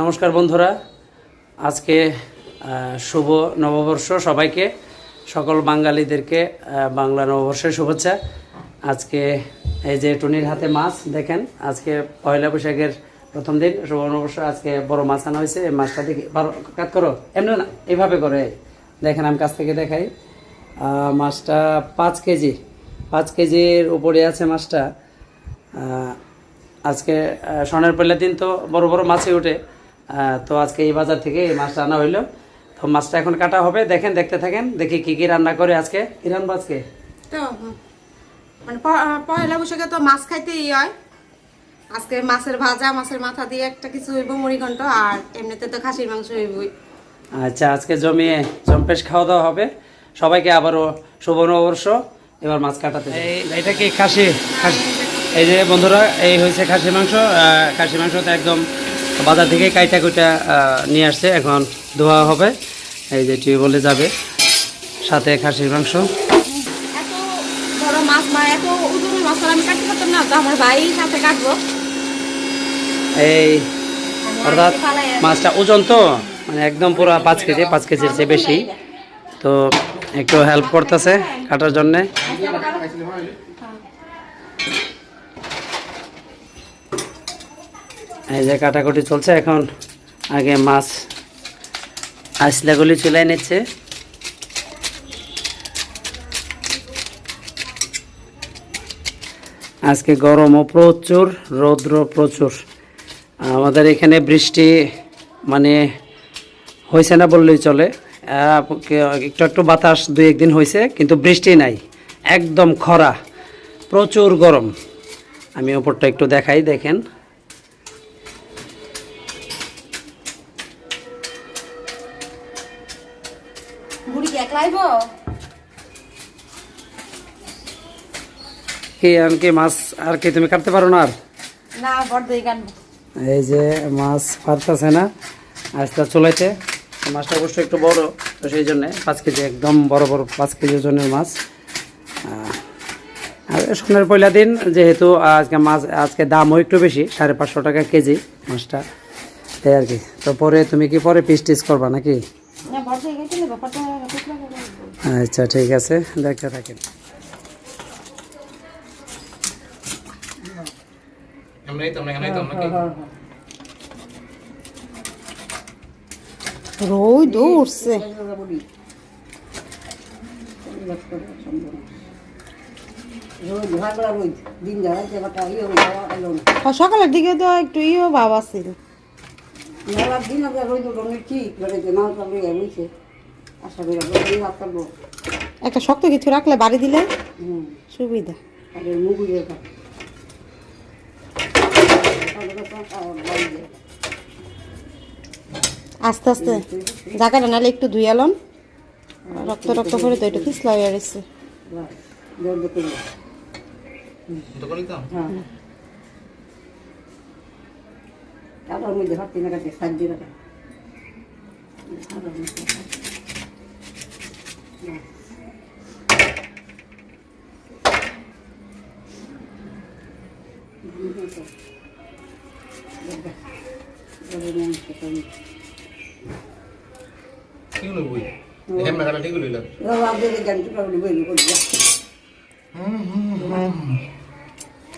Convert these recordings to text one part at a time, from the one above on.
নমস্কার বন্ধুরা। আজকে শুভ নববর্ষ সবাইকে। সকল বাঙালিদেরকে বাংলা নববর্ষের শুভেচ্ছা। আজকে এই যে টুনির হাতে মাছ, দেখেন, আজকে পয়লা বৈশাখের প্রথম দিন, শুভ নববর্ষ, আজকে বড় মাছ আনা হয়েছে। এই মাছটা দেখি, বারো কাজ করো, এমনি না এইভাবে করে। দেখেন, আমি কাছ থেকে দেখাই। মাছটা পাঁচ কেজি, পাঁচ কেজির উপরে আছে মাছটা। আজকে স্বর্ণের পয়লা দিন তো বড় বড় মাছই ওঠে। তো আজকে এই বাজার থেকে এই মাছটা আনা হইল। তো মাছটা এখন কাটা হবে দেখেন দেখতে থাকেন দেখি কি কি রান্না করে আজকে। কি রান্না আজকে? তো মানে পয়লা বৈশাখে তো মাছ খাইতেই হয়। আজকে মাছের ভাজা মাছের মাথা দিয়ে একটা কিছু হইব মুড়ি ঘন্ট আর এমনিতে তো খাসির মাংস হইবই। আচ্ছা আজকে জমিয়ে জম্পেশ খাওয়া দাওয়া হবে। সবাইকে আবারও শুভ নববর্ষ। এবার মাছ কাটাতে এই এটা কি খাসি? খাসি। এই যে বন্ধুরা এই হয়েছে খাসি মাংস। খাসি মাংসটা একদম বাজার থেকে কাইটা কুইটা নিয়ে আসছে। এখন ধোয়া হবে। এই যে টিউবওয়েলে যাবে। সাথে খাসির মাংস। এই অর্থাৎ মাছটা ওজন তো মানে একদম পুরো পাঁচ কেজি পাঁচ কেজির চেয়ে বেশি। তো একটু হেল্প করতেছে কাটার জন্যে। এই যে কাটাকুটি চলছে, এখন আগে মাছ আইসলাগুলি চুলাই নিচ্ছে। আজকে গরমও প্রচুর রৌদ্র প্রচুর। আমাদের এখানে বৃষ্টি মানে হয়েছে না বললেই চলে। একটু একটু বাতাস দুই একদিন হয়েছে, কিন্তু বৃষ্টি নাই, একদম খরা, প্রচুর গরম। আমি ওপরটা একটু দেখাই, দেখেন। কি আর কি মাছ আর কি তুমি কাটতে পারো না আর? এই যে মাছ পারতেছে না আস্তে চলাইতে। মাছটা অবশ্য একটু বড় তো সেই জন্যে পাঁচ কেজি একদম বড় বড় পাঁচ কেজি ওজনের মাছ। আর সোনার পয়লা দিন যেহেতু আজকে মাছ আজকে দামও একটু বেশি সাড়ে পাঁচশো টাকা কেজি মাছটা। এই আর কি। তো পরে তুমি কি পরে পিস টিস করবা নাকি? আচ্ছা ঠিক আছে দেখতে ব্যাপারটা করে রাখব। আচ্ছা ঠিক আছে দেখতে থাকেন রোই দৌড়ছে সকালের দিকে তো একটু ইও ভাব আছিল। একটা শক্ত কিছু রাখলে বাড়ি দিলে সুবিধা। আস্তে আস্তে। জায়গাটা নাহলে একটু ধুইয়ালন রক্ত রক্ত করে তো একটু পিছলা হয়ে রয়েছে কাটার মধ্যে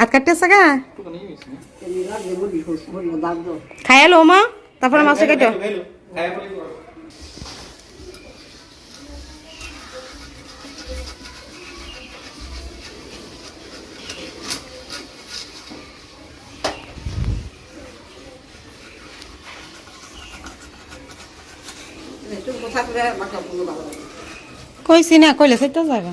আর কাটতেছে গা? খায়ালো মা। তারপরে মাছ কেটো। কইছি না কইলে সেটা যাবে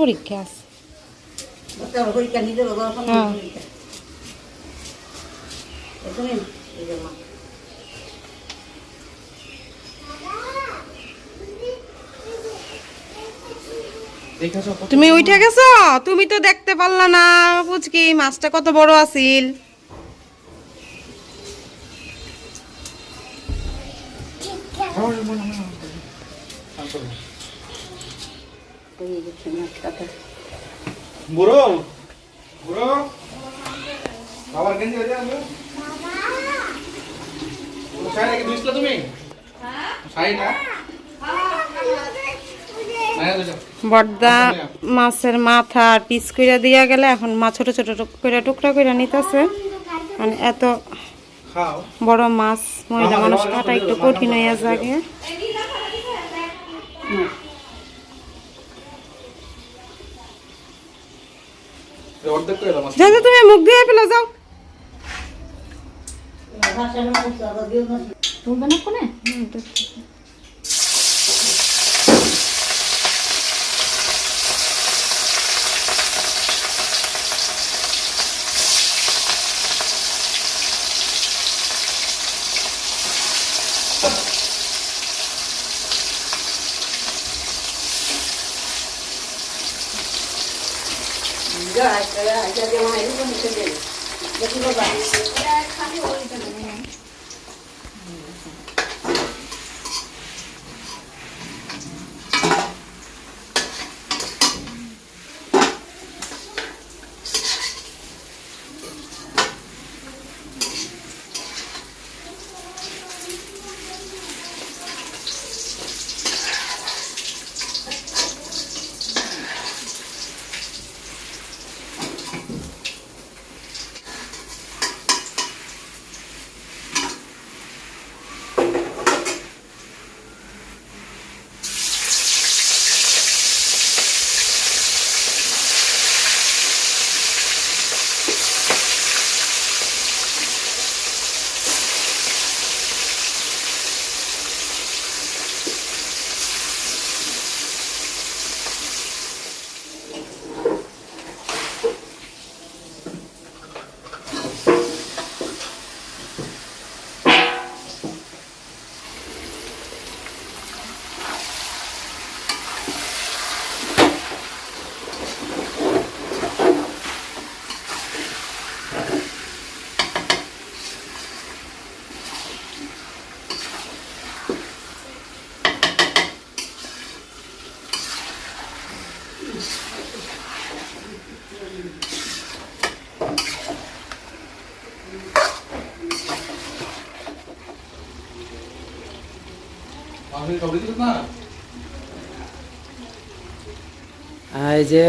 পরীক্ষা আছে। হ্যাঁ। তুমি উঠে গেছো? তুমি তো দেখতে পারলা না বুঝকি মাছটা কত বড় আছিল? বুড়ো? বুড়ো? বাবার গেঞ্জি হয়ে যাবে শাড়ি কি ধুইছিল তুমি? শাড়িটা বর্দা মাছের মাথা আর পিস কইরা দিয়া গেলে এখন মাছ ছোট ছোট কইরা টুকরা কইরা নিতেছে। মানে এত বড় মাছ মহিলা মানুষ কাটা একটু কঠিন হইয়া যাবে। যাও, তুমি মুখ দিয়ে ফেলে যাও। তুলবে না। কোনে? আমি কবি দেখি না এই যে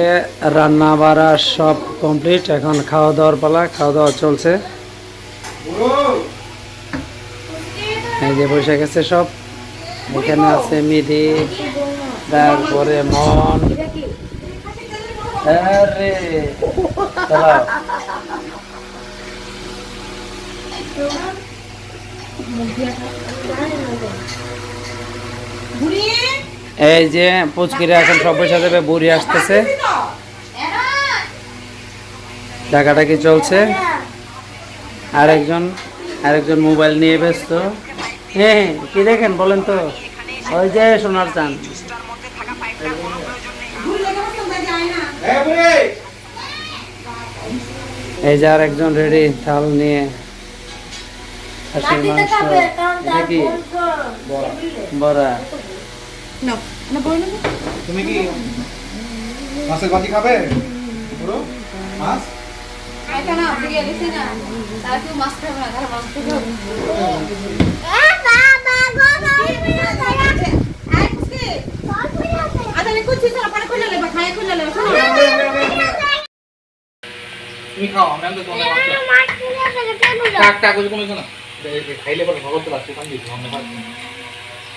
রান্না বাড়া সব কমপ্লিট এখন খাওয়া দাওয়ার পালা খাওয়া দাওয়া চলছে। এই যে বসে গেছে সব। এখানে আছে মিধি তারপরে মন। আরে। এই যে পুচকিরা এখন সব বসে যাবে বুড়ি আসতেছে। টাকাটাকি চলছে। আরেকজন আরেকজন মোবাইল নিয়ে ব্যস্ত। হ্যাঁ কি দেখেন বলেন তো? ওই যে সোনার চান এই যে আরেকজন রেডি থাল নিয়ে। মাংস। কি? বড়া। নাও না বই তুমি কি মাছের বাটি খাবে পুরো মাছ তুমি খাও আমি তো টাক ওই কোনো খাইলে পরে ভগত লাগছে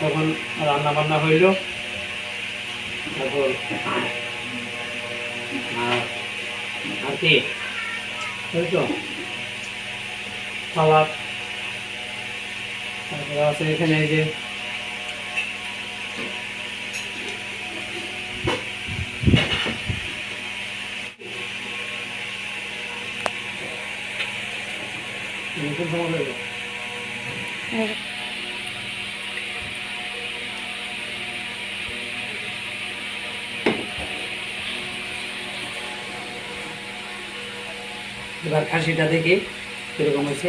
তখন রান্না বান্না হইল। তারপর আর কি? তারপরে আছে এখানে যে নতুন সময় এবার খাসিটা দেখি কীরকম হয়েছে।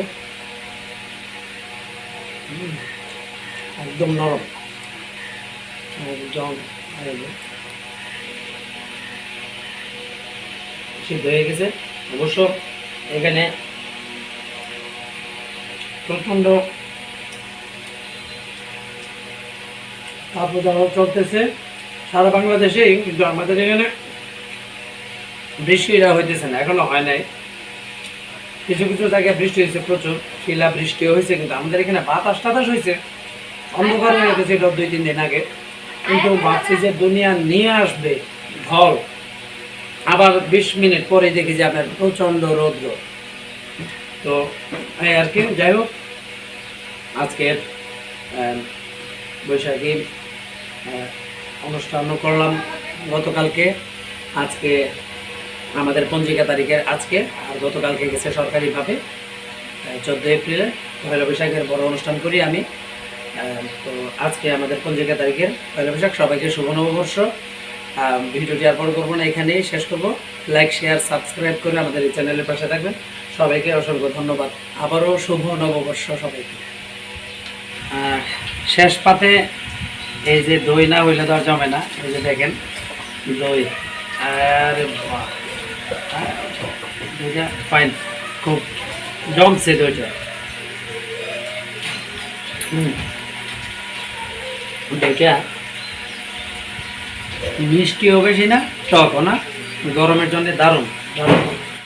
একদম নরম। একদম সিদ্ধ হয়ে গেছে। অবশ্য এখানে প্রচণ্ড তাপদাহ চলতেছে। সারা বাংলাদেশেই, কিন্তু আমাদের এখানে বৃষ্টিটা হইতেছে না, এখনও হয় নাই। কিছু কিছু জায়গায় বৃষ্টি হয়েছে প্রচুর, শিলা বৃষ্টি হয়েছে, কিন্তু আমাদের এখানে বাতাস টাতাস হয়েছে। অন্ধকার হয়ে গেছে এটা দুই, তিন দিন আগে। কিন্তু ভাবছি যে দুনিয়া নিয়ে আসবে ঢল। আবার বিশ মিনিট পরে দেখি যে আপনার প্রচণ্ড রৌদ্র। তো, এই আর কি, যাই হোক, আজকের বৈশাখী অনুষ্ঠানও করলাম গতকালকে। আজকে আমাদের পঞ্জিকা তারিখে আজকে আর গতকালকে গেছে সরকারিভাবে চোদ্দ এপ্রিলে পয়লা বৈশাখের বড় অনুষ্ঠান করি আমি। তো আজকে আমাদের পঞ্জিকা তারিখের পয়লা বৈশাখ। সবাইকে শুভ নববর্ষ। ভিডিওটি আর বড় করব না, এখানেই শেষ করব। লাইক শেয়ার সাবস্ক্রাইব করে আমাদের এই চ্যানেলের পাশে থাকবেন। সবাইকে অসংখ্য ধন্যবাদ। আবারও শুভ নববর্ষ সবাইকে। শেষ পাতে এই যে দই না হইলে তো আর জমে না। এই যে দেখেন, দই। আর ফাইন খুব জমছে দইটা হুম মিষ্টি মিষ্টিও বেশি না টকও না গরমের জন্য দারুণ দারুণ